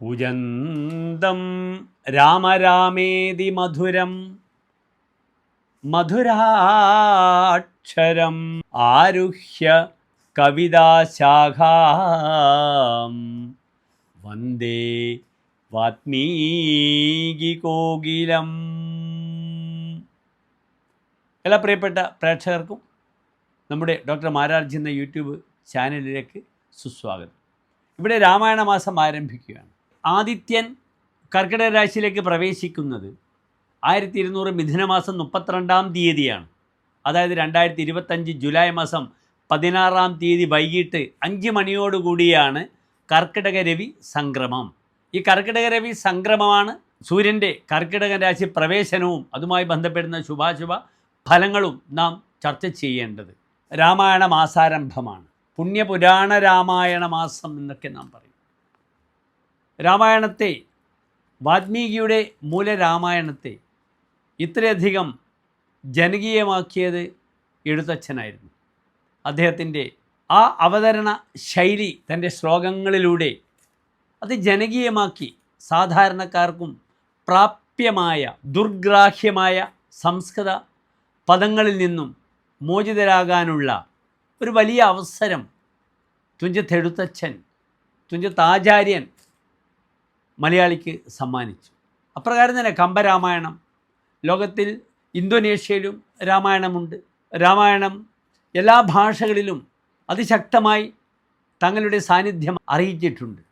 കുജന്തം രാമരാമേതി മധുരം. മധുരാക്ഷരം ആരുഹ്യ കവിതാശാഖാം. വന്ദേ വാത്മീകികോകിലം എല്ലാ പ്രിയപ്പെട്ട പ്രേക്ഷകർക്കും നമ്മുടെ ഡോക്ടർ മാരാർജി എന്ന യൂട്യൂബ് ചാനലിലേക്ക് സുസ്വാഗതം. ഇവിടെ രാമായണ മാസം ആരംഭിക്കുകയാണ്. ആദിത്യൻ കർക്കിടക രാശിയിലേക്ക് പ്രവേശിക്കുന്നത് ആയിരത്തി ഇരുന്നൂറ് മിഥുനമാസം മുപ്പത്തിരണ്ടാം തീയതിയാണ്. അതായത് രണ്ടായിരത്തി ഇരുപത്തഞ്ച് ജൂലൈ മാസം പതിനാറാം തീയതി വൈകിട്ട് അഞ്ച് മണിയോടുകൂടിയാണ് കർക്കിടക രവി സംക്രമം. ഈ കർക്കിടക രവി സംക്രമമാണ് സൂര്യന്റെ കർക്കിടക രാശി പ്രവേശനവും അതുമായി ബന്ധപ്പെടുന്ന ശുഭാശുഭ ഫലങ്ങളും നാം ചർച്ച ചെയ്യേണ്ടത്. രാമായണ മാസാരംഭമാണ്. പുണ്യപുരാണ രാമായണ മാസം എന്നൊക്കെ നാം പറയും. രാമായണത്തെ വാൽമീകിയുടെ മൂലരാമായണത്തെ ഇത്രയധികം ജനകീയമാക്കിയത് എഴുത്തച്ഛനായിരുന്നു. അദ്ദേഹത്തിന്റെ ആ അവതരണ ശൈലി തന്റെ ശ്ലോകങ്ങളിലൂടെ അത് ജനകീയമാക്കി സാധാരണക്കാർക്കും പ്രാപ്യമായ ദുർഗ്രാഹ്യമായ സംസ്കൃത പദങ്ങളിൽ നിന്നും മോചിതരാകാനുള്ള ഒരു വലിയ അവസരം തുഞ്ചത്തെഴുത്തച്ഛൻ തുഞ്ചത്താചാര്യൻ മലയാളിക്ക് സമ്മാനിച്ചു. അപ്രകാരം തന്നെ കമ്പരാമായണം ലോകത്തിൽ ഇന്തോനേഷ്യയിലും രാമായണമുണ്ട്. രാമായണം എല്ലാ ഭാഷകളിലും അതിശക്തമായി തങ്ങളുടെ സാന്നിധ്യം അറിയിച്ചിട്ടുണ്ട്.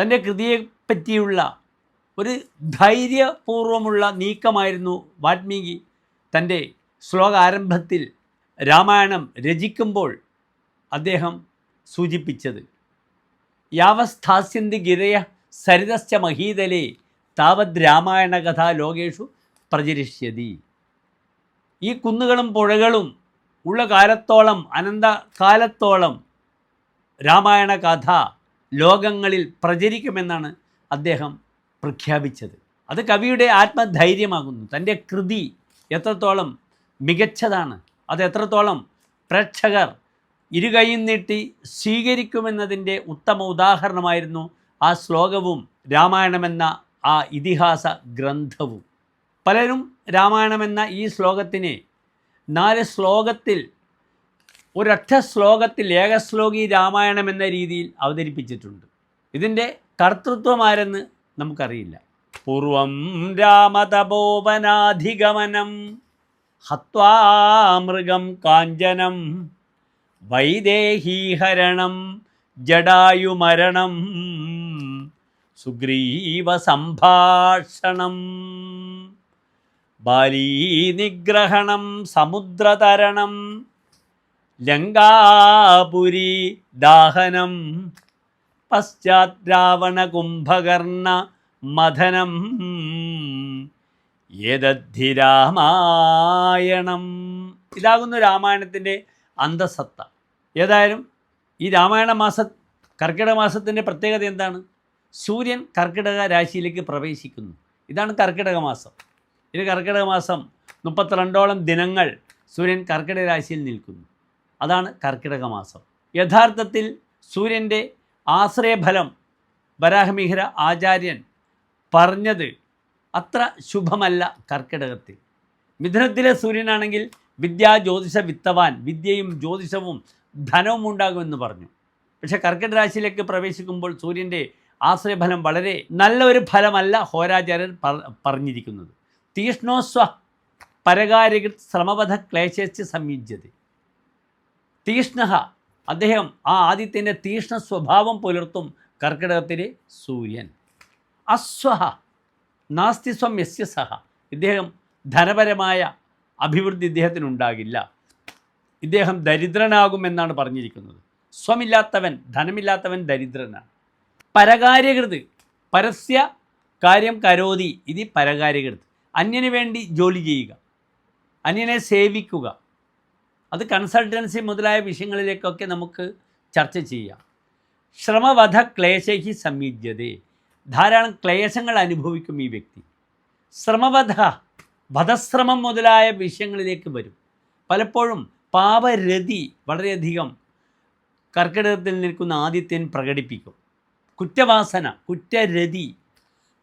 തന്റെ കൃതിയെപ്പറ്റിയുള്ള ഒരു ധൈര്യപൂർവമുള്ള നീക്കമായിരുന്നു വാൽമീകി തന്റെ ശ്ലോക ആരംഭത്തിൽ രാമായണം രചിക്കുമ്പോൾ അദ്ദേഹം സൂചിപ്പിച്ചത്. യാവസ്ഥാസ്യന്തി ഗിരയ സരിതശ്ച മഹീതലേ താവത് രാമായണ കഥ ലോകേഷു പ്രചരിഷ്യതി. ഈ കുന്നുകളും പുഴകളും ഉള്ള കാലത്തോളം അനന്ത കാലത്തോളം രാമായണ കഥ ലോകങ്ങളിൽ പ്രചരിക്കുമെന്നാണ് അദ്ദേഹം പ്രഖ്യാപിച്ചത്. അത് കവിയുടെ ആത്മധൈര്യമാകുന്നു. തന്റെ കൃതി എത്രത്തോളം മികച്ചതാണ് അത് എത്രത്തോളം പ്രേക്ഷകർ ഇരുകൈയും നീട്ടി സ്വീകരിക്കുമെന്നതിന്റെ ഉത്തമ ഉദാഹരണമായിരുന്നു ആ ശ്ലോകവും രാമായണമെന്ന ആ ഇതിഹാസ ഗ്രന്ഥവും. പലരും രാമായണമെന്ന ഈ ശ്ലോകത്തിനെ നാല് ശ്ലോകത്തിൽ ഒരൊറ്റ ശ്ലോകത്തിൽ ഏകശ്ലോകി രാമായണം എന്ന രീതിയിൽ അവതരിപ്പിച്ചിട്ടുണ്ട്. ഇതിന്റെ കർത്തൃത്വം ആരെന്ന് നമുക്കറിയില്ല. പൂർവം രാമതപോവനാധിഗമനം ഹത്വാമൃഗം കാഞ്ചനം വൈദേഹീഹരണം ജടായുമരണം സുഗ്രീവ സംഭാഷണം ബാലീനിഗ്രഹണം സമുദ്രതരണം ലങ്കാപുരി ദാഹനം പശ്ചാത് കുംഭകർണ മഥനം ഏതദ്ധി രാമായണം. ഇതാകുന്നു രാമായണത്തിന്റെ അന്തസത്ത. ഏതായാലും ഈ രാമായണ മാസ കർക്കിടക മാസത്തിന്റെ പ്രത്യേകത എന്താണ്? സൂര്യൻ കർക്കിടക രാശിയിലേക്ക് പ്രവേശിക്കുന്നു. ഇതാണ് കർക്കിടക മാസം. ഇത് കർക്കിടക മാസം മുപ്പത്തിരണ്ടോളം ദിനങ്ങൾ സൂര്യൻ കർക്കിടക രാശിയിൽ നിൽക്കുന്നു. അതാണ് കർക്കിടക മാസം. യഥാർത്ഥത്തിൽ സൂര്യന്റെ ആശ്രയഫലം വരാഹമിഹിര ആചാര്യൻ പറഞ്ഞത് അത്ര ശുഭമല്ല കർക്കിടകത്തിൽ. മിഥുനത്തിലെ സൂര്യനാണെങ്കിൽ വിദ്യാ ജ്യോതിഷ വിത്തവാൻ വിദ്യയും ജ്യോതിഷവും ധനവും ഉണ്ടാകുമെന്ന് പറഞ്ഞു. പക്ഷേ കർക്കിടക രാശിയിലേക്ക് പ്രവേശിക്കുമ്പോൾ സൂര്യന്റെ ആശ്രയഫലം വളരെ നല്ല ഒരു ഫലമല്ല ഹോരാചാര്യൻ പറഞ്ഞിരിക്കുന്നത്. തീഷ്ണോസ്വ പരകാരികൃത് ശ്രമവധ ക്ലേശിച്ച് സംയുജ്യത തീഷ്ണ അദ്ദേഹം ആ ആദിത്യന്റെ തീഷ്ണ സ്വഭാവം പുലർത്തും കർക്കിടകത്തിലെ സൂര്യൻ. അസ്വഹ നാസ്തിസ്വം യസ്യ സഹ. ഇദ്ദേഹം ധനപരമായ അഭിവൃദ്ധി ഇദ്ദേഹത്തിനുണ്ടാകില്ല. ഇദ്ദേഹം ദരിദ്രനാകുമെന്നാണ് പറഞ്ഞിരിക്കുന്നത്. സ്വമില്ലാത്തവൻ ധനമില്ലാത്തവൻ ദരിദ്രനാണ്. പരകാര്യകൃത്. പരസ്യ കാര്യം കരോതി ഇത് പരകാര്യകൃത്. അന്യന് വേണ്ടി ജോലി ചെയ്യുക. അന്യനെ സേവിക്കുക. അത് കൺസൾട്ടൻസി മുതലായ വിഷയങ്ങളിലേക്കൊക്കെ നമുക്ക് ചർച്ച ചെയ്യാം. ശ്രമവധ ക്ലേശി സംയുജ്യതേ ധാരാളം ക്ലേശങ്ങൾ അനുഭവിക്കും ഈ വ്യക്തി. ശ്രമവധ വധശ്രമം മുതലായ വിഷയങ്ങളിലേക്ക് വരും. പലപ്പോഴും പാപരതി വളരെയധികം കർക്കിടകത്തിൽ നിൽക്കുന്ന ആദിത്യൻ പ്രകടിപ്പിക്കും. കുറ്റവാസന കുറ്റരതി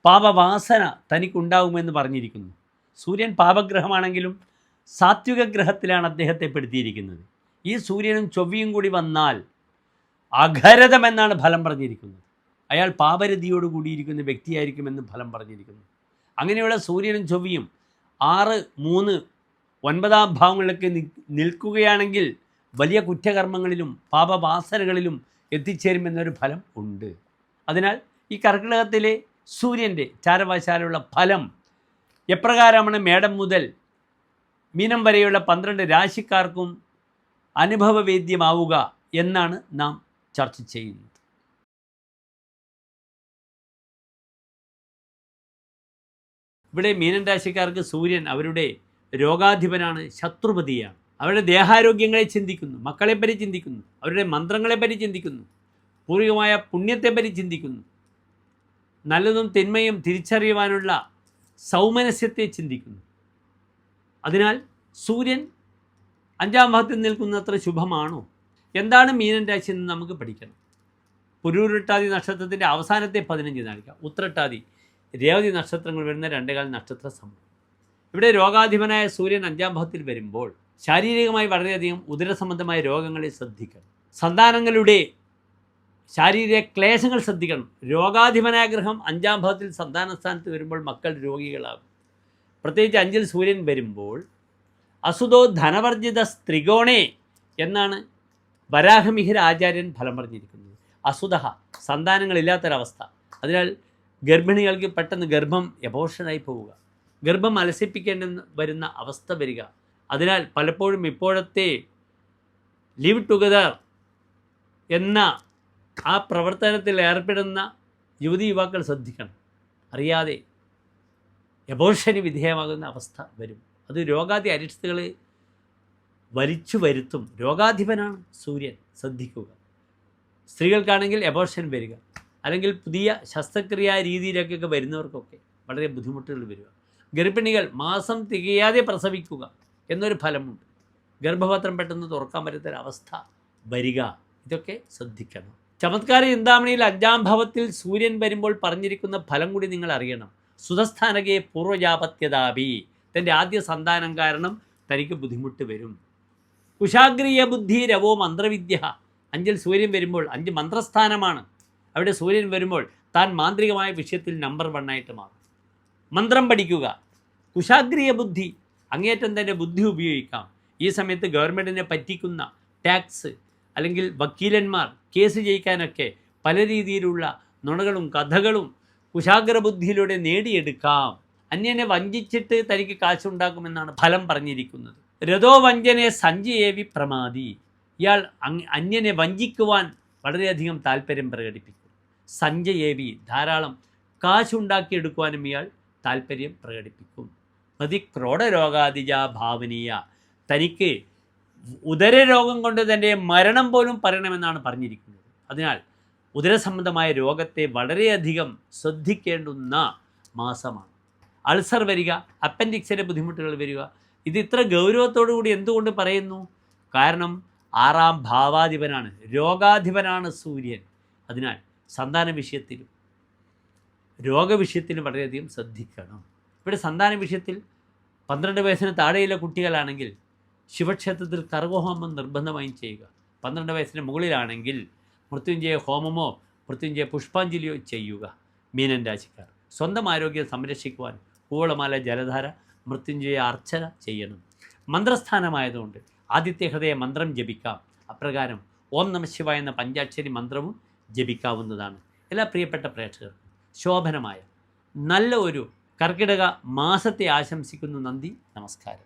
പാപവാസന തനിക്കുണ്ടാകുമെന്ന് പറഞ്ഞിരിക്കുന്നു. സൂര്യൻ പാപഗ്രഹമാണെങ്കിലും സാത്വിക ഗ്രഹത്തിലാണ് അദ്ദേഹത്തെ പെടുത്തിയിരിക്കുന്നത്. ഈ സൂര്യനും ചൊവ്വയും കൂടി വന്നാൽ അഘരതമെന്നാണ് ഫലം പറഞ്ഞിരിക്കുന്നത്. അയാൾ പാപരതിയോട് കൂടിയിരിക്കുന്ന വ്യക്തിയായിരിക്കുമെന്ന് ഫലം പറഞ്ഞിരിക്കുന്നു. അങ്ങനെയുള്ള സൂര്യനും ചൊവ്വയും ആറ് മൂന്ന് ഒൻപതാം ഭാവങ്ങളിലൊക്കെ നിൽക്കുകയാണെങ്കിൽ വലിയ കുറ്റകർമ്മങ്ങളിലും പാപവാസനകളിലും എത്തിച്ചേരുമെന്നൊരു ഫലം ഉണ്ട്. അതിനാൽ ഈ കർക്കിടകത്തിലെ സൂര്യന്റെ ചാരവശാലുള്ള ഫലം എപ്രകാരമാണ് മേടം മുതൽ മീനം വരെയുള്ള പന്ത്രണ്ട് രാശിക്കാർക്കും അനുഭവവേദ്യമാവുക എന്നാണ് നാം ചർച്ച ചെയ്യുന്നത്. ഇവിടെ മീനൻ രാശിക്കാർക്ക് സൂര്യൻ അവരുടെ രോഗാധിപനാണ് ശത്രുപതിയാണ്. അവരുടെ ദേഹാരോഗ്യങ്ങളെ ചിന്തിക്കുന്നു മക്കളെപ്പറ്റി ചിന്തിക്കുന്നു അവരുടെ മന്ത്രങ്ങളെപ്പറ്റി ചിന്തിക്കുന്നു. പൂർവികമായ പുണ്യത്തെപ്പറ്റി ചിന്തിക്കുന്നു. നല്ലതും തിന്മയും തിരിച്ചറിയുവാനുള്ള സൗമനസ്യത്തെ ചിന്തിക്കുന്നു. അതിനാൽ സൂര്യൻ അഞ്ചാം ഭാഗത്തിൽ നിൽക്കുന്നത്ര ശുഭമാണോ? എന്താണ് മീനൻ രാശി എന്ന് നമുക്ക് പഠിക്കണം. പുരൂരുട്ടാതി നക്ഷത്രത്തിന്റെ അവസാനത്തെ പതിനഞ്ച് നാഴിക ഉത്രട്ടാതി രേവതി നക്ഷത്രങ്ങൾ വരുന്ന രണ്ടേകാൽ നക്ഷത്ര സമൂഹം ഇവിടെ രോഗാധിപനായ സൂര്യൻ അഞ്ചാം ഭാവത്തിൽ വരുമ്പോൾ ശാരീരികമായി വളരെയധികം ഉദരസംബന്ധമായ രോഗങ്ങളെ ശ്രദ്ധിക്കണം. സന്താനങ്ങളുടെ ശാരീരിക ക്ലേശങ്ങൾ ശ്രദ്ധിക്കണം. രോഗാധിപനാഗ്രഹം അഞ്ചാം ഭാവത്തിൽ സന്താന സ്ഥാനത്ത് വരുമ്പോൾ മക്കൾ രോഗികളാകും. പ്രത്യേകിച്ച് അഞ്ചിൽ സൂര്യൻ വരുമ്പോൾ അസുതോ ധനവർജിത സ്ത്രികോണേ എന്നാണ് വരാഹമിഹിര ആചാര്യൻ ഫലം പറഞ്ഞിരിക്കുന്നത്. അസുതഹ സന്താനങ്ങളില്ലാത്തൊരവസ്ഥ. അതിനാൽ ഗർഭിണികൾക്ക് പെട്ടെന്ന് ഗർഭം എബോഷനായി പോവുക. ഗർഭം അലസിപ്പിക്കേണ്ട വരുന്ന അവസ്ഥ വരിക. അതിനാൽ പലപ്പോഴും ഇപ്പോഴത്തെ ലിവ് ടുഗദർ എന്ന ആ പ്രവർത്തനത്തിൽ ഏർപ്പെടുന്ന യുവതി യുവാക്കൾ ശ്രദ്ധിക്കണം. അറിയാതെ എബോഷന് വിധേയമാകുന്ന അവസ്ഥ വരും. അത് രോഗാധി അരിഷ്ടകൾ വലിച്ചു വരുത്തും. രോഗാധിപനാണ് സൂര്യൻ. ശ്രദ്ധിക്കുക. സ്ത്രീകൾക്കാണെങ്കിൽ എബോഷൻ വരിക. അല്ലെങ്കിൽ പുതിയ ശസ്ത്രക്രിയാ രീതിയിലേക്കൊക്കെ വരുന്നവർക്കൊക്കെ വളരെ ബുദ്ധിമുട്ടുകൾ വരിക. ഗർഭിണികൾ മാസം തികയാതെ പ്രസവിക്കുക എന്നൊരു ഫലമുണ്ട്. ഗർഭപത്രം പെട്ടെന്ന് തുറക്കാൻ പറ്റാത്തൊരവസ്ഥ വരിക. ഇതൊക്കെ ശ്രദ്ധിക്കണം. ചമത്കാര ചിന്താമണിയിൽ അഞ്ചാം ഭവത്തിൽ സൂര്യൻ വരുമ്പോൾ പറഞ്ഞിരിക്കുന്ന ഫലം കൂടി നിങ്ങൾ അറിയണം. സുതസ്ഥാനകയെ പൂർവജാപത്യതാപി തന്റെ ആദ്യ സന്താനം കാരണം തനിക്ക് ബുദ്ധിമുട്ട് വരും. കുശാഗ്രീയ ബുദ്ധി രവോ മന്ത്രവിദ്യ. അഞ്ചിൽ സൂര്യൻ വരുമ്പോൾ അഞ്ച് മന്ത്രസ്ഥാനമാണ്. അവിടെ സൂര്യൻ വരുമ്പോൾ താൻ മാന്ത്രികമായ വിഷയത്തിൽ നമ്പർ വണ്ണായിട്ട് മാറും. മന്ത്രം പഠിക്കുക. കുശാഗ്രീയ ബുദ്ധി. അങ്ങേറ്റം തന്നെ ബുദ്ധി ഉപയോഗിക്കാം. ഈ സമയത്ത് ഗവൺമെന്റിനെ പറ്റിക്കുന്ന ടാക്സ് അല്ലെങ്കിൽ വക്കീലന്മാർ കേസ് ജയിക്കാനൊക്കെ പല രീതിയിലുള്ള നുണകളും കഥകളും കുശാഗ്ര ബുദ്ധിയിലൂടെ നേടിയെടുക്കാം. അന്യനെ വഞ്ചിച്ചിട്ട് തനിക്ക് കാശുണ്ടാക്കുമെന്നാണ് ഫലം പറഞ്ഞിരിക്കുന്നത്. രഥോ വഞ്ചനെ സഞ്ജയേവി പ്രമാതി ഇയാൾ അന്യനെ വഞ്ചിക്കുവാൻ വളരെയധികം താല്പര്യം പ്രകടിപ്പിക്കും. സഞ്ജയേവി ധാരാളം കാശുണ്ടാക്കിയെടുക്കുവാനും ഇയാൾ താല്പര്യം പ്രകടിപ്പിക്കും. മതി ക്രോഡരോഗാതിജ ഭാവനീയ തനിക്ക് ഉദരരോഗം കൊണ്ട് തന്റെ മരണം പോലും പറയണമെന്നാണ് പറഞ്ഞിരിക്കുന്നത്. അതിനാൽ ഉദരസംബന്ധമായ രോഗത്തെ വളരെയധികം ശ്രദ്ധിക്കേണ്ടുന്ന മാസമാണ്. അൾസർ വരിക അപ്പൻഡിക്സിന്റെ ബുദ്ധിമുട്ടുകൾ വരിക ഇത് ഇത്ര ഗൗരവത്തോടു കൂടി എന്തുകൊണ്ട് പറയുന്നു? കാരണം ആറാം ഭാവാധിപനാണ് രോഗാധിപനാണ് സൂര്യൻ. അതിനാൽ സന്താന വിഷയത്തിലും രോഗവിഷയത്തിലും വളരെയധികം ശ്രദ്ധിക്കണം. ഇവിടെ സന്താന വിഷയത്തിൽ പന്ത്രണ്ട് വയസ്സിന് താഴെയുള്ള കുട്ടികളാണെങ്കിൽ ശിവക്ഷേത്രത്തിൽ കർഗഹോമം നിർബന്ധമായും ചെയ്യുക. പന്ത്രണ്ട് വയസ്സിന് മുകളിലാണെങ്കിൽ മൃത്യുഞ്ജയ ഹോമമോ മൃത്യുഞ്ജയ പുഷ്പാഞ്ജലിയോ ചെയ്യുക. മീനൻ രാശിക്കാർ. സ്വന്തം ആരോഗ്യം സംരക്ഷിക്കുവാൻ കൂവളമാല ജലധാര മൃത്യുഞ്ജയ അർച്ചന ചെയ്യണം. മന്ത്രസ്ഥാനമായതുകൊണ്ട് ആദിത്യ ഹൃദയ മന്ത്രം ജപിക്കാം. അപ്രകാരം ഓം നമ ശിവ എന്ന പഞ്ചാക്ഷരി മന്ത്രവും ജപിക്കാവുന്നതാണ്. എല്ലാ പ്രിയപ്പെട്ട പ്രേക്ഷകർ ശോഭനമായ നല്ല ഒരു കർക്കിടക മാസത്തെ ആശംസിക്കുന്നു നന്ദി നമസ്കാരം.